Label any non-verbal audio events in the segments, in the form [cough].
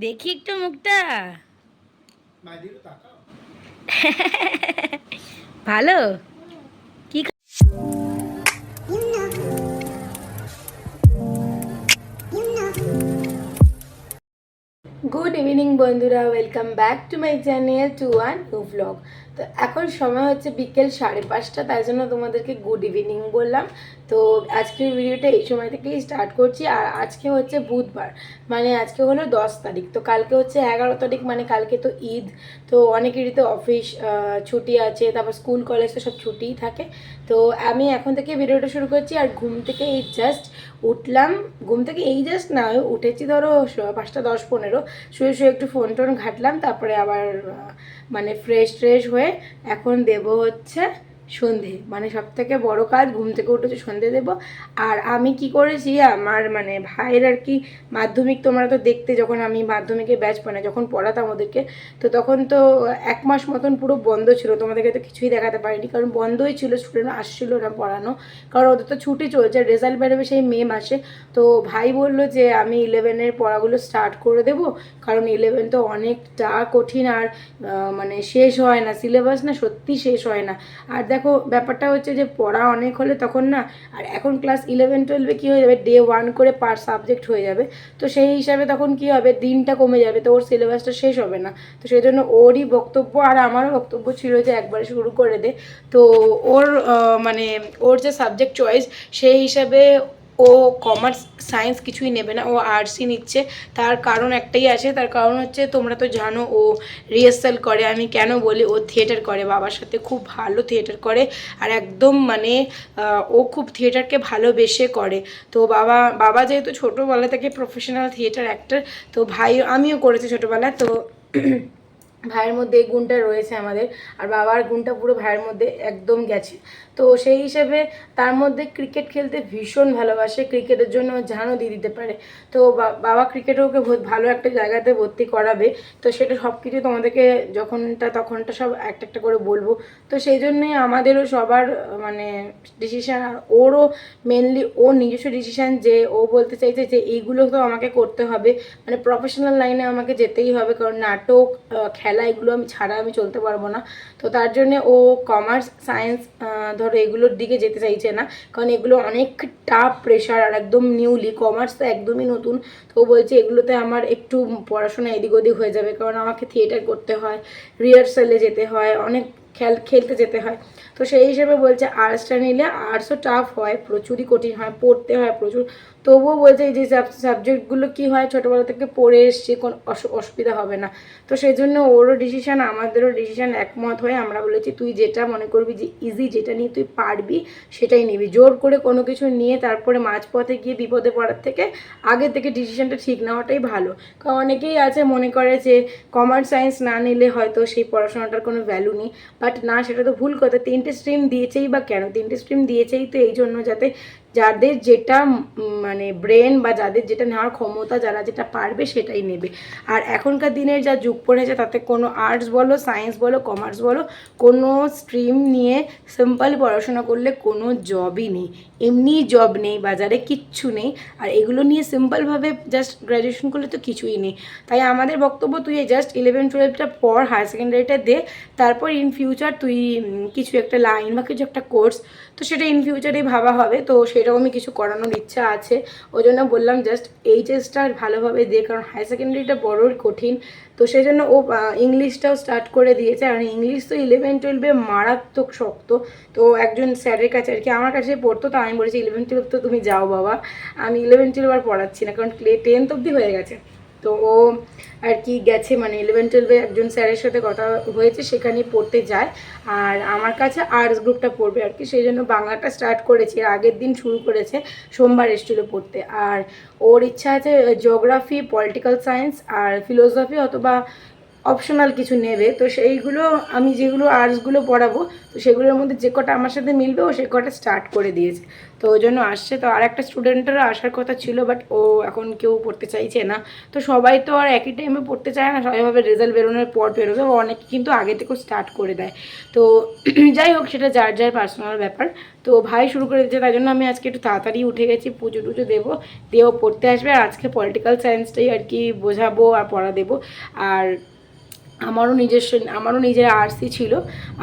দেখি একটু মুখটা। [laughs] ভালো? কি গুড ইভিনিং বন্ধুরা। Welcome back to my channel to one new blog তো এখন সময় হচ্ছে বিকেল সাড়ে পাঁচটা, তাই জন্য তোমাদেরকে গুড ইভিনিং বললাম। তো আজকের ভিডিওটা এই সময় থেকেই স্টার্ট করছি, আর আজকে হচ্ছে বুধবার মানে আজকে হলো দশ তারিখ। তো কালকে হচ্ছে এগারো তারিখ মানে কালকে তো ঈদ। তো অনেকেরই তো অফিস ছুটি আছে, তারপর স্কুল কলেজ তো সব ছুটিই থাকে। তো আমি এখন থেকে ভিডিওটা শুরু করছি, আর ঘুম থেকে এই জাস্ট উঠলাম। ঘুম থেকে এই জাস্ট না উঠেছি ধরো পাঁচটা দশ পনেরো। শুয়ে শুয়ে একটু ফোন টোন ঘাটলাম, তারপরে আবার মানে ফ্রেশ ফ্রেশ হয়ে এখন দেব হচ্ছে সন্ধে মানে সব থেকে বড় কাজ ঘুম থেকে উঠেছে সন্ধে দেব। আর আমি কি করেছি, আমার মানে ভাইয়ের আর কি মাধ্যমিক তোমরা তো দেখতে যখন আমি মাধ্যমিকে ব্যাচ মানে যখন পড়াতাম ওদেরকে, তো তখন তো এক মাস মতন পুরো বন্ধ ছিল, তোমাদেরকে তো কিছুই দেখাতে পারিনি, কারণ বন্ধই ছিল, স্টুডেন্ট আসছিল না পড়ানো, কারণ ওদের তো ছুটি চলছে রেজাল্ট বেরোবে সেই মে মাসে। তো ভাই বলল যে, আমি ইলেভেনের পড়াগুলো স্টার্ট করে দেবো, কারণ ইলেভেন তো অনেকটা কঠিন, আর মানে শেষ হয় না সিলেবাস না সত্যি শেষ হয় না। আর দেখো ব্যাপারটা হচ্ছে যে পড়া অনেক হলে তখন না, আর এখন ক্লাস ইলেভেন টুয়েলভে কী হয়ে যাবে? ডে ওয়ান করে পার সাবজেক্ট হয়ে যাবে। তো সেই হিসাবে তখন কি হবে? দিনটা কমে যাবে, তো ওর সিলেবাসটা শেষ হবে না। তো সেই জন্য ওরই বক্তব্য আর আমারও বক্তব্য ছিল যে একবারে শুরু করে দে। তো ওর মানে ওর যে সাবজেক্ট চয়েস সেই হিসাবে ও কমার্স সায়েন্স কিছুই নেবে না, ও আর্টসই নিচ্ছে। তার কারণ একটাই আছে, তার কারণ হচ্ছে তোমরা তো জানো ও রিহার্সাল করে, আমি কেন বলি ও থিয়েটার করে, বাবার সাথে খুব ভালো থিয়েটার করে আর একদম মানে ও খুব থিয়েটারকে ভালোবেসে করে। তো বাবা বাবা যেহেতু ছোটোবেলা থেকে প্রফেশনাল থিয়েটার অ্যাক্টর তো ভাই, আমিও করেছি ছোটোবেলায় তো ভাইয়ের মধ্যে এই গুণটা রয়েছে আমাদের। আর বাবার গুণটা পুরো ভাইয়ের মধ্যে একদম গেছে। তো সেই হিসেবে তার মধ্যে ক্রিকেট খেলতে ভীষণ ভালোবাসে। ক্রিকেটের জন্য জানও দিয়ে দিতে পারে। তো বাবা ক্রিকেটে ওকে ভালো একটা জায়গাতে ভর্তি করাবে। তো সেটা সব কিছু তোমাদেরকে যখনটা তখনটা সব একটা একটা করে বলব। তো সেই জন্যই আমাদেরও সবার মানে ডিসিশান আর ওরও মেনলি ওর নিজস্ব ডিসিশান যে ও বলতে চাইছে যে এইগুলো তো আমাকে করতে হবে। মানে প্রফেশনাল লাইনে আমাকে যেতেই হবে। কারণ নাটক খেলা এগুলো আমি ছাড়া আমি চলতে পারব না। তো তার জন্য ও কমার্স সায়েন্স ধরো এগুলোর দিকে যেতে চাইছে না, কারণ এগুলো অনেক টাফ প্রেশার আর একদম নিউলি কমার্স তো একদমই নতুন, তো বলছে এগুলোতে আমার একটু পড়াশোনা এদিক ওদিক হয়ে যাবে, কারণ আমাকে থিয়েটার করতে হয় রিহার্সালে যেতে হয়, অনেক খেল, খেলতে যেতে হয়। তো সেই হিসেবে বলছে আর্টসটা নিলে আর্টসও টাফ হয়, প্রচুরই কঠিন হয়, পড়তে হয় প্রচুর। তবুও বলছে, এই যে সাবজেক্টগুলো কি হয়, ছোটোবেলা থেকে পড়ে এসছে, কোনো অসু- অসুবিধা হবে না। তো সেই জন্য ওরও ডিসিশান আমাদেরও ডিসিশান একমত হয়ে আমরা বলেছি, তুই যেটা মনে করবি যে ইজি যেটা নিয়ে তুই পারবি, সেটাই নিবি। জোর করে কোনো কিছু নিয়ে তারপরে মাঝপথে গিয়ে বিপদে পড়ার থেকে আগে থেকে ডিসিশানটা ঠিক নেওয়াটাই ভালো। কারণ অনেকেই আছে মনে করে যে কমার্স সায়েন্স না নিলে হয়তো সেই পড়াশোনাটার কোনো ভ্যালু নেই। বাট না, সেটা তো ভুল কথা। তিনটে স্ট্রিম দিয়েছেই বা কেন? তিনটে স্ট্রিম দিয়েছেই তো এই জন্য যাতে যাদের যেটা মানে ব্রেন বা যাদের যেটা নেওয়ার ক্ষমতা, যারা যেটা পারবে সেটাই নেবে। আর এখনকার দিনের যা যুগ পড়েছে তাতে কোনো আর্টস বলো সায়েন্স বলো কমার্স বলো, কোনো স্ট্রিম নিয়ে সিম্পল পড়াশোনা করলে কোনো জবই নেই। এমনি জব নেই, বাজারে কিচ্ছু নেই। আর এগুলো নিয়ে সিম্পলভাবে জাস্ট গ্র্যাজুয়েশন করলে তো কিছুই নেই। তাই আমাদের বক্তব্য তুই জাস্ট ইলেভেন টুয়েলভটা পর হায়ার সেকেন্ডারিটা দে। তারপর ইন ফিউচার তুই কিছু একটা লাইন বা কিছু একটা কোর্স তো সেটা ইন ফিউচারেই ভাবা হবে। তো সেরকমই কিছু করানোর ইচ্ছা আছে। ওই জন্য বললাম জাস্ট এইচএসটা ভালোভাবে দিয়ে কারণ হায়ার সেকেন্ডারিটা বড়ই কঠিন। তো সেই জন্য ও ইংলিশটাও স্টার্ট করে দিয়েছে। আর ইংলিশ তো ইলেভেন টুয়েলভে মারাত্মক শক্ত। তো একজন স্যারের কাছে আর কি, আমার কাছে পড়তো, তো আমি বলেছি ইলেভেন টুয়েলভ তো তুমি যাও বাবা। আমি ইলেভেন টুয়েলভ আর পড়াচ্ছি না, কারণ টেন্থ অবধি হয়ে গেছে। তো ও আর কি গেছে মানে ইলেভেন টুয়েলভে একজন স্যারের সাথে কথা হয়েছে সেখানে পড়তে যায়। আর আমার কাছে আর্টস গ্রুপটা পড়বে আর কি, সেই জন্য বাংলাটা স্টার্ট করেছে, এর আগের দিন শুরু করেছে, সোমবার এসেছিল পড়তে। আর ওর ইচ্ছা আছে জিওগ্রাফি পলিটিক্যাল সায়েন্স আর ফিলোসফি অথবা অপশনাল কিছু নেবে। তো সেইগুলো আমি যেগুলো আর্টসগুলো পড়াবো, তো সেগুলোর মধ্যে যে কটা আমার সাথে মিলবে, ও সে কটা স্টার্ট করে দিয়েছে। তো ওই জন্য আসছে। তো আর একটা স্টুডেন্টেরও আসার কথা ছিল বাট ও এখন কেউ পড়তে চাইছে না। তো সবাই তো আর একই টাইমে পড়তে চায় না, সবাই ভাবে রেজাল্ট বেরোনোর পর বেরোবে ও অনেকে কিন্তু আগে থেকেও স্টার্ট করে দেয়। তো [clears throat] যাই হোক, সেটা যার যার পার্সোনাল ব্যাপার। তো ভাই শুরু করে দিচ্ছে তাই জন্য আমি আজকে একটু তাড়াতাড়ি উঠে গেছি, পুজো টুজো দেবো দিয়েও পড়তে আসবে। আর আজকে পলিটিক্যাল সায়েন্সটাই আর কি বোঝাবো আর পড়া দেবো আর আমারও নিজস্ব, আমারও নিজের আর্টসই ছিল,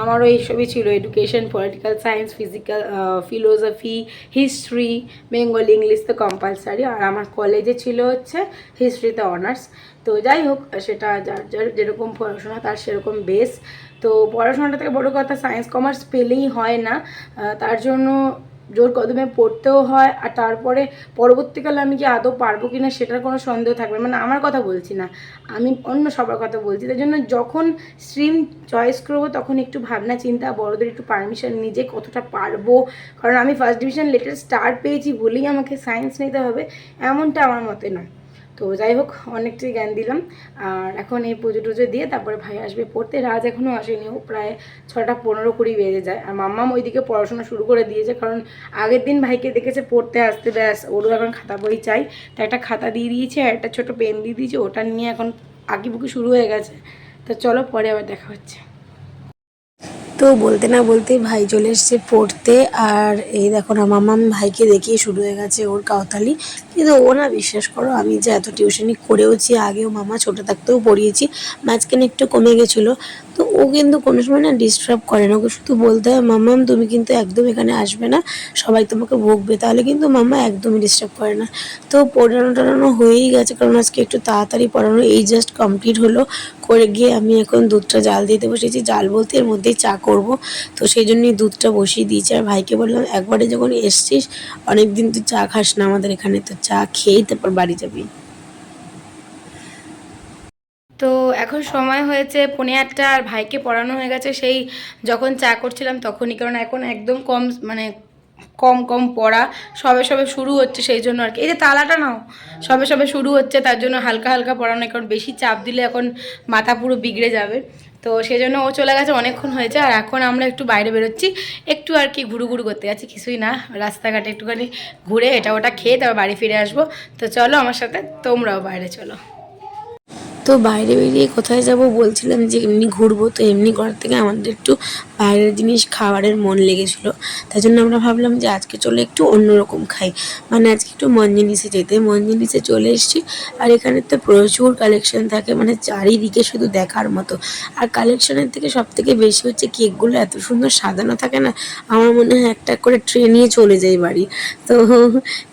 আমারও এইসবই ছিল education political science physical philosophy history Bengali English তো কম্পালসারি আর আমার কলেজে ছিল হচ্ছে হিস্ট্রিতে অনার্স তো যাই হোক, সেটা যার যার যেরকম পড়াশোনা তার সেরকম বেস তো পড়াশোনাটা থেকে বড় কথা সায়েন্স কমার্স পেলেই হয় না তার জন্য জোর কদমে পড়তেও হয় আর তারপরে পরবর্তীকালে আমি কি আদৌ পারব কি না সেটার কোনো সন্দেহ থাকবে মানে আমার কথা বলছি না। আমি অন্য সবার কথা বলছি। তার জন্য যখন স্ট্রিম চয়েস করব তখন একটু ভাবনা চিন্তা, বড়দের একটু পারমিশন নিজে কতটা পারব? কারণ আমি ফার্স্ট ডিভিশন লেটার স্টার পেয়েছি বলেই আমাকে সায়েন্স নিতে হবে। এমনটা আমার মতে নয়। তো যাই হোক, অনেকটাই জ্ঞান দিলাম। আর এখন এই পুজো টুজো দিয়ে তারপরে ভাই আসবে পড়তে। রাজ এখনও আসেনি, ও প্রায় ছটা পনেরো কুড়ি বেজে যায়। আর মাম্মাম ওইদিকে পড়াশোনা শুরু করে দিয়েছে, কারণ আগের দিন ভাইকে দেখেছে পড়তে আসতে, ব্যাস, ওরও এখন খাতা বই চাই। তো একটা খাতা দিয়ে দিয়েছে, আর একটা ছোটো পেন দিয়ে দিয়েছে, ওটা নিয়ে এখন আঁকিবুকি শুরু হয়ে গেছে। তো চলো পরে আবার দেখা হচ্ছে। তো বলতে না বলতে ভাই চলে এসছে পড়তে। আর এই দেখো না, মামাম ভাইকে দেখিয়ে শুরু হয়ে গেছে ওর কাউতালি কিন্তু ও না বিশ্বাস করো, আমি যে এত টিউশনি করেওছি, আগেও মামা ছোটো থাকতেও পড়িয়েছি, মাঝখানে একটু কমে গেছিল। তো ও কিন্তু কোনো সময় না ডিস্টার্ব করে না, ওকে শুধু বলতে হয়, মামাম, তুমি কিন্তু একদম এখানে আসবে না, সবাই তোমাকে বকবে তাহলে কিন্তু মামা একদমই ডিস্টার্ব করে না। তো পড়ানো টড়ানো হয়েই গেছে, কারণ আজকে একটু তাড়াতাড়ি পড়ানো, এই জাস্ট কমপ্লিট হলো। করে গিয়ে আমি এখন দুধটা জাল দিতে বসেছি। জাল বলতে এর মধ্যেই চা করব। তো সেই জন্যই দুধটা বসিয়ে দিয়েছি। আর ভাইকে বললাম, একবারে যখন এসছিস অনেক দিন তুই চা খাস না আমাদের এখানে, তো চা খেয়েই তারপর বাড়ি যাবি। তো এখন সময় হয়েছে পনে আটটা, আর ভাইকে পড়ানো হয়ে গেছে। সেই যখন চা করছিলাম তখনই, কারণ এখন একদম কম মানে কম কম পড়া সবে সবে শুরু হচ্ছে সেই জন্য আর কি। এই যে তালাটা নাও, সবে সবে শুরু হচ্ছে, তার জন্য হালকা হালকা পড়ানো, কারণ বেশি চাপ দিলে এখন মাথা পুরো বিগড়ে যাবে। তো সেই জন্য ও চলে গেছে অনেকক্ষণ হয়েছে আর এখন আমরা একটু বাইরে বেরোচ্ছি। একটু আর কি ঘুরু ঘুরু করতে যাচ্ছি, কিছুই না, রাস্তাঘাটে একটুখানি ঘুরে এটা ওটা খেয়ে তারপর বাড়ি ফিরে আসব। তো চলো আমার সাথে, তোমরাও বাইরে চলো। তো বাইরে বেরিয়ে কোথায় যাব বলছিলাম যে এমনি ঘুরবো, তো এমনি ঘর থেকে আমাদের একটু বাইরের জিনিস খাবারের মন লেগেছিলো। তাই জন্য আমরা ভাবলাম যে আজকে চলে একটু অন্যরকম খাই। মানে আজকে একটু মঞ্জিনিসে যেতে। মঞ্জিনিসে চলে এসেছি আর এখানে তো প্রচুর কালেকশন থাকে। মানে চারিদিকে শুধু দেখার মতো। আর কালেকশনের থেকে সব থেকে বেশি হচ্ছে কেকগুলো। এত সুন্দর সাজানো থাকে না। আমার মনে হয় একটা করে ট্রে নিয়ে চলে যাই বাড়ি। তো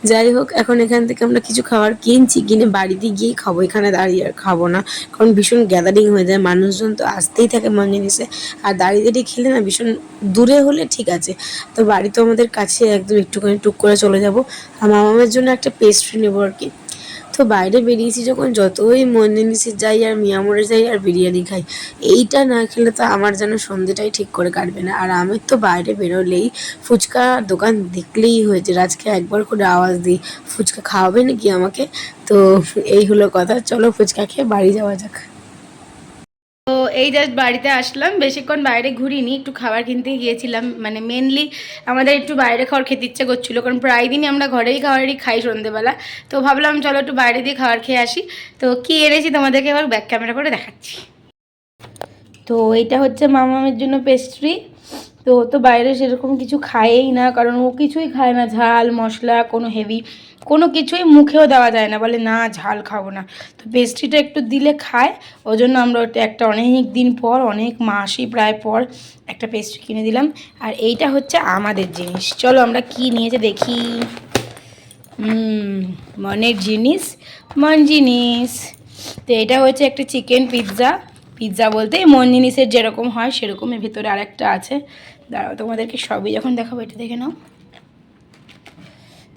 যাই হোক, এখন এখান থেকে আমরা কিছু খাবার কিনছি, কিনে বাড়িতে গিয়েই খাব। এখানে দাঁড়িয়ে আর খাব না। কারণ ভীষণ গ্যাদারিং হয়ে যায়, মানুষজন তো আসতেই থাকে মঞ্জিনিসে আর দাঁড়িয়ে দাঁড়িয়ে খেলে না ভীষণ দূরে হলে ঠিক আছে, তো বাড়ি তো আমাদের কাছে একদম একটুখানি টুক করে চলে যাব। আর মামামের জন্য একটা পেস্ট্রি নেব আর কি। তো বাইরে বেরিয়েছি যখন যতই মনে নিচে যাই আর মিয়ামোড়ে যাই আর বিরিয়ানি খাই, এইটা না খেলে তো আমার যেন সন্ধেটাই ঠিক করে কাটবে না। আর আমি তো বাইরে বেরোলেই ফুচকা দোকান দেখলেই হয়েছে আজকে একবার করে আওয়াজ দিই, ফুচকা খাওয়াবে নাকি আমাকে? তো এই হলো কথা, চলো ফুচকা খেয়ে বাড়ি যাওয়া যাক। তো এই জাস্ট বাড়িতে আসলাম। বেশিক্ষণ বাইরে ঘুরিনি, একটু খাবার কিনতে গিয়েছিলাম। মানে মেনলি আমাদের একটু বাইরে খাবার খেতে ইচ্ছে করছিল, কারণ প্রায় দিনই আমরা ঘরেই খাবারই খাই সন্ধেবেলা। তো ভাবলাম, চলো একটু বাইরে দিয়ে খাবার খেয়ে আসি। তো কি এনেছি তোমাদেরকে এবার ব্যাক ক্যামেরা করে দেখাচ্ছি। তো এইটা হচ্ছে মামামের জন্য পেস্ট্রি তো তো বাইরে সেরকম কিছু খায়ই না, কারণ ও কিছুই খায় না। ঝাল, মশলা, কোনো হেভি কোনো কিছুই মুখেও দেওয়া যায় না। বলে, না, ঝাল খাব না। তো পেস্ট্রিটা একটু দিলে খায়। ওই জন্য আমরা ওটা একটা অনেক দিন পর, অনেক মাসই প্রায় পর একটা পেস্ট্রি কিনে দিলাম। আর এইটা হচ্ছে আমাদের জিনিস। চলো আমরা কি নিয়েছে দেখি। মনের জিনিস, মন জিনিস। তো এটা হচ্ছে একটা চিকেন পিৎজা পিৎজা বলতে মন জিনিসের যেরকম হয় সেরকম এর ভেতরে আরেকটা আছে। দাঁড়াও, তোমাদেরকে সবই যখন দেখাবো, এটা দেখে নাও।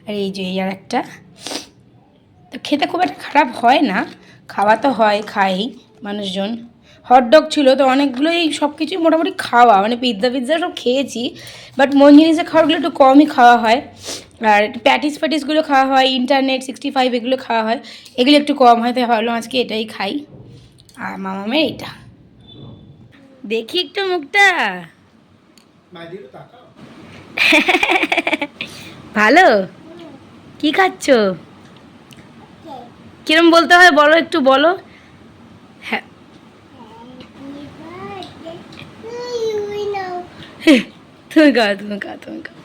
আর এই যে এই আর একটা তো খেতে খুব একটা খারাপ হয় না। খাওয়া তো হয় খাই মানুষজন। হটডগ ছিল তো অনেকগুলোই সব কিছুই মোটামুটি খাওয়া। মানে পিৎজা পিৎজা সব খেয়েছি। বাট মন জিনিসের খাবারগুলো একটু কমই খাওয়া হয়। আর প্যাটিস ফ্যাটিসগুলো খাওয়া হয় ইন্টারনেট সিক্সটি ফাইভ এগুলো খাওয়া হয়। এগুলো একটু কম হয় তাই ভাবলাম আজকে এটাই খাই। আর মামামের এইটা। দেখি একটু মুখটা। [laughs] ভালো? কি খাচ্ছ? কিরম বলতে হয় বলো একটু বলো। হ্যাঁ। তুমি খাও তুমি খাও তুমি খাও।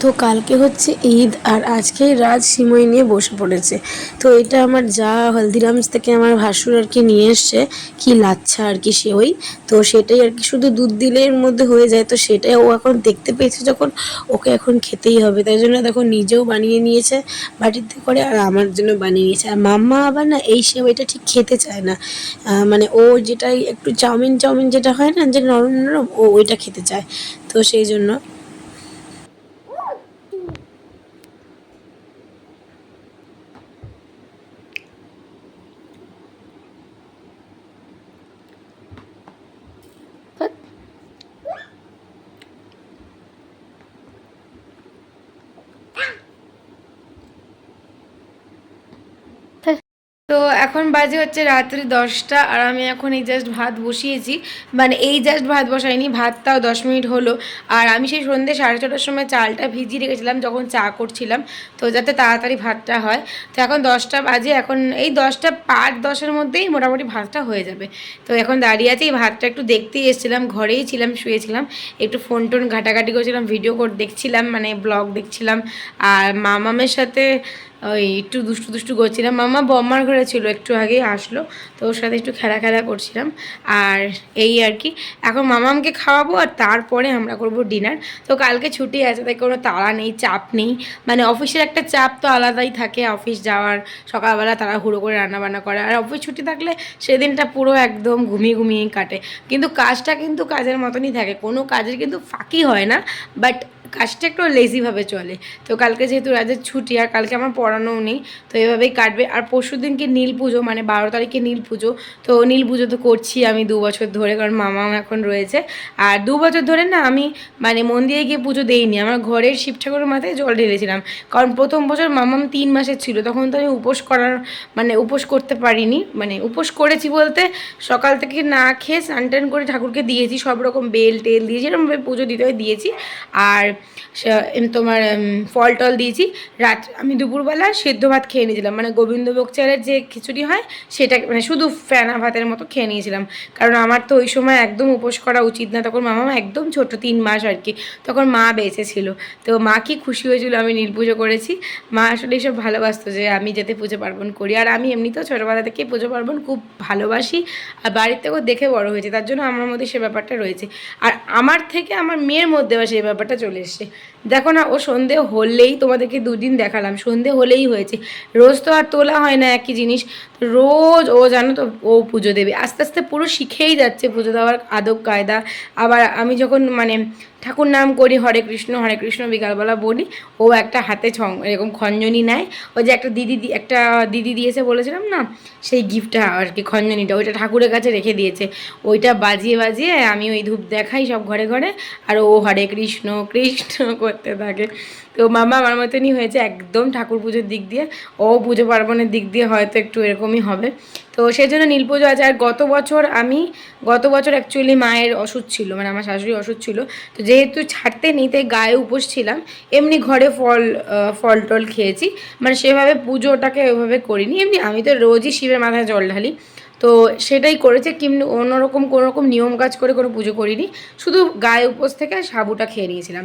তো কালকে হচ্ছে ঈদ আর আজকে রাজ সিমই নিয়ে বসে পড়েছে। তো এটা আমার যা হলদিরামস থেকে আমার ভাসুর আর কি নিয়ে এসছে, কি লাচ্ছা আর কি সে ওই তো সেটাই আর কি শুধু দুধ দিলে এর মধ্যে হয়ে যায়, তো সেটাই ও এখন দেখতে পেয়েছে যখন ওকে এখন খেতেই হবে। তাই জন্য দেখো নিজেও বানিয়ে নিয়েছে বাটিতে করে আর আমার জন্য বানিয়ে নিয়েছে। আর মাম্মা আবার না এই সেমাইটা ঠিক খেতে চায় না। মানে ও যেটাই একটু চাউমিন চাউমিন যেটা হয় না যে নরম নরম, ও ওইটা খেতে চায়। তো সেই জন্য তো এখন বাজে হচ্ছে রাত্রি দশটা আর আমি এখন এই জাস্ট ভাত বসিয়েছি। মানে এই জাস্ট ভাত বসাইনি, ভাতটাও দশ মিনিট হলো। আর আমি সেই সন্ধ্যে সাড়ে ছটার সময় চালটা ভিজিয়ে রেখেছিলাম, যখন চা করছিলাম, তো যাতে তাড়াতাড়ি ভাতটা হয়। তো এখন দশটা বাজে, এখন এই দশটা পাঁচ দশের মধ্যেই মোটামুটি ভাতটা হয়ে যাবে। তো এখন দাঁড়িয়ে আছি, এই ভাতটা একটু দেখতেই এসেছিলাম, ঘরেই ছিলাম, শুয়েছিলাম। একটু ফোন টোন ঘাটাঘাটি করছিলাম ভিডিও করে, দেখছিলাম মানে ব্লগ দেখছিলাম। আর মামামের সাথে ওই একটু দুষ্টু দুষ্টু করছিলাম। মামা বম্মার ঘরে ছিল, একটু আগেই আসলো, তো ওর সাথে একটু খেলা খেলা করছিলাম। আর এই আর কি, এখন মামামকে খাওয়াবো আর তারপরে আমরা করব ডিনার। তো কালকে ছুটি আছে, তাই কোনো তাড়া নেই, চাপ নেই। মানে অফিসের একটা চাপ তো আলাদাই থাকে, অফিস যাওয়ার সকালবেলা তারা হুড়ো করে রান্নাবান্না করে। আর অফিস ছুটি থাকলে সেদিনটা পুরো একদম ঘুমিয়ে ঘুমিয়ে কাটে। কিন্তু কাজটা কিন্তু কাজের মতনই থাকে, কোনো কাজের কিন্তু ফাঁকি হয় না, বাট কাজটা একটু লেজিভাবে চলে। তো কালকে যেহেতু রাজের ছুটি আর কালকে আমার পড়ানোও নেই, তো এভাবেই কাটবে। আর পরশু দিনকে নীল পুজো মানে বারো তারিখে নীল পুজো। তো নীল পুজো তো করছি আমি দু বছর ধরে, কারণ মামাও এখন রয়েছে। আর দু বছর ধরে না আমি মানে মন্দিরে গিয়ে পুজো দেইনি। আমার ঘরের শিব ঠাকুরের মাথায় জল ঢেলেছিলাম। কারণ প্রথম বছর মামাম তিন মাসের ছিল, তখন তো আমি উপোস করার মানে উপোস করতে পারিনি। মানে উপোস করেছি বলতে, সকাল থেকে না খেয়ে স্নান করে ঠাকুরকে দিয়েছি। সব রকম বেল টেল দিয়েছি এরকমভাবে পুজো দিতে দিয়েছি। আর তোমার ফল টল দিয়েছি। রাত, আমি দুপুরবেলা সেদ্ধ ভাত খেয়ে নিয়েছিলাম। মানে গোবিন্দভোগ চালের যে খিচুড়ি হয়, সেটা মানে শুধু ফেনা ভাতের মতো খেয়ে নিয়েছিলাম। কারণ আমার তো ওই সময় একদম উপোস করা উচিত না। তখন মামা একদম ছোট, তিন মাস আর কি। তখন মা বেঁচে ছিল। তো মা কি খুশি হয়েছিল, আমি নীল পুজো করেছি। মা আসলে এইসব ভালোবাসতো যে, আমি যাতে পুজো পার্বণ করি। আর আমি এমনিতেও ছোটোবেলা থেকে পুজো পার্বণ খুব ভালোবাসি। আর বাড়ির থেকেও দেখে বড় হয়েছে, তার জন্য আমার মধ্যে সে ব্যাপারটা রয়েছে। আর আমার থেকে আমার মেয়ের মধ্যেও সেই ব্যাপারটা চলে এসছে দেখো না, ও সন্ধে হলেই তোমাদেরকে দুদিন দেখালাম। সন্ধে হলেই হয়েছে। রোজ তো আর তোলা হয় না একই জিনিস। রোজ ও জানো তো, ও পুজো দেবে। আস্তে আস্তে পুরো শিখেই যাচ্ছে পুজো দেওয়ার আদব, কায়দা। আবার আমি যখন মানে ঠাকুর নাম করি, হরে কৃষ্ণ হরে কৃষ্ণ বিকালবেলা বলি, ও একটা হাতে ছং, এরকম খঞ্জনি নেয়। ওই যে একটা দিদি একটা দিদি দিয়েছে বলেছিলাম না, সেই গিফটটা আর কি, খঞ্জনিটা। ওইটা ঠাকুরের কাছে রেখে দিয়েছে। ওইটা বাজিয়ে বাজিয়ে আমি ওই ধূপ দেখাই সব ঘরে ঘরে। আর ও হরে কৃষ্ণ কৃষ্ণ করতে থাকে। তো মামা আমার মতনই হয়েছে একদম ঠাকুর পুজোর দিক দিয়ে। ও পুজো পার্বণের দিক দিয়ে হয়তো একটু এরকমই হবে। তো সেই জন্য নীল পুজো আছে। আর গত বছর আমি, গত বছর অ্যাকচুয়ালি মায়ের ওষুধ ছিল মানে আমার শাশুড়ি ওষুধ ছিল। তো যেহেতু ছাড়তে নিতে গায়ে উপোস ছিলাম। এমনি ঘরে ফল ফল টল খেয়েছি। মানে সেভাবে পুজোটাকে ওইভাবে করিনি। এমনি আমি তো রোজই শিবের মাথায় জল ঢালি। তো সেটাই করেছে কিন্তু অন্যরকম কোনো রকম নিয়ম কাজ করে কোনো পুজো করিনি। শুধু গায়ে উপোস থেকে সাবুটা খেয়ে নিয়েছিলাম।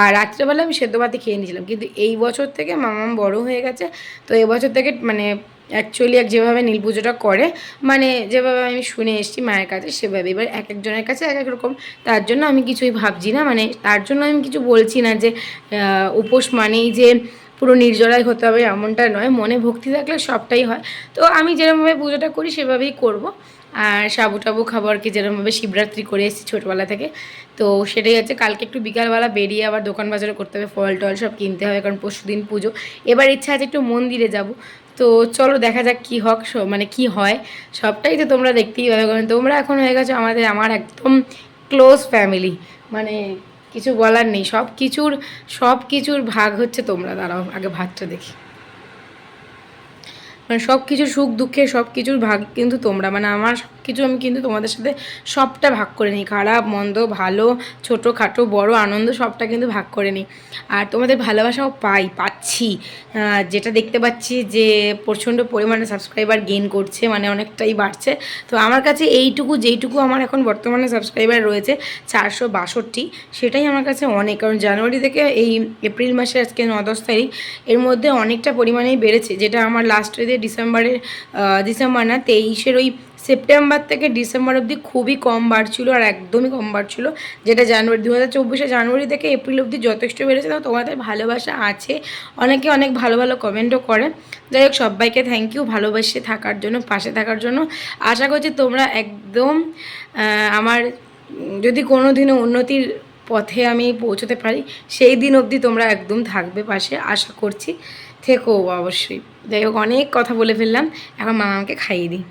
আর রাত্রেবেলা আমি সেদ্ধ ভাতে খেয়ে নিয়েছিলাম। কিন্তু এই বছর থেকে মামাম বড় হয়ে গেছে। তো এবছর থেকে মানে অ্যাকচুয়ালি এক যেভাবে নীল পুজোটা করে মানে যেভাবে আমি শুনে এসেছি মায়ের কাছে, সেভাবে। এবার এক একজনের কাছে এক এক রকম। তার জন্য আমি কিছুই ভাবছি না। মানে তার জন্য আমি কিছু বলছি না যে উপোস মানেই যে পুরো নির্জলায় হতে হবে এমনটা নয়, মনে ভক্তি থাকলে সবটাই হয়। তো আমি যেরকমভাবে পুজোটা করি সেভাবেই করব। আর সাবু টাবু খাব আর কি যেরকমভাবে শিবরাত্রি করে এসেছি ছোটোবেলা থেকে, তো সেটাই হচ্ছে কালকে একটু বিকালবেলা বেরিয়ে আবার দোকান বাজারে করতে হবে, ফল টল সব কিনতে হবে, কারণ পরশু দিন পুজো। এবার ইচ্ছা আছে একটু মন্দিরে যাব। তো চলো দেখা যাক কী হক মানে কি হয়। সবটাই তো তোমরা দেখতেই পাবে, কারণ তোমরা এখন হয়ে গেছো আমাদের, আমার একদম ক্লোজ ফ্যামিলি মানে কিছু বলার নেই। সব কিছুর সব কিছুর ভাগ হচ্ছে তোমরা। দাঁড়াও আগে ভাতটা দেখি। কারণ সব কিছুর সুখ দুঃখে সব কিছুর ভাগ কিন্তু তোমরা। মানে আমার সব কিছু আমি কিন্তু তোমাদের সাথে সবটা ভাগ করে নিই। খারাপ, মন্দ, ভালো ছোটো খাটো বড়, আনন্দ সবটা কিন্তু ভাগ করে নিই। আর তোমাদের ভালোবাসাও পাই, পাচ্ছি। যেটা দেখতে পাচ্ছি যে প্রচণ্ড পরিমাণে সাবস্ক্রাইবার গেইন করছে মানে অনেকটাই বাড়ছে। তো আমার কাছে এইটুকু, যেইটুকু আমার এখন বর্তমানে সাবস্ক্রাইবার রয়েছে, চারশো বাষট্টি, সেটাই আমার কাছে অনেক। কারণ জানুয়ারি থেকে এই এপ্রিল মাসে আজকে ন দশ তারিখ, এর মধ্যে অনেকটা পরিমাণেই বেড়েছে, যেটা আমার লাস্ট ডিসেম্বরের ডিসেম্বর না, তেইশের ওই সেপ্টেম্বর থেকে ডিসেম্বর অবধি খুবই কম বাড়ছিল আর একদমই কম বাড়ছিল। যেটা জানুয়ারি দু হাজার চব্বিশে জানুয়ারি থেকে এপ্রিল অবধি যথেষ্ট বেড়েছে। তো তোমাদের ভালোবাসা আছে। অনেকে অনেক ভালো ভালো কমেন্টও করে। যাই হোক, সবাইকে থ্যাংক ইউ ভালোবাসে থাকার জন্য, পাশে থাকার জন্য। আশা করছি তোমরা একদম আমার যদি কোনো দিনও উন্নতির পথে আমি পৌঁছতে পারি, সেই দিন অবধি তোমরা একদম থাকবে পাশে। আশা করছি, থেকো অবশ্যই। যাই হোক অনেক কথা বলে ফেললাম। এখন মামাকে খাইয়ে দিই।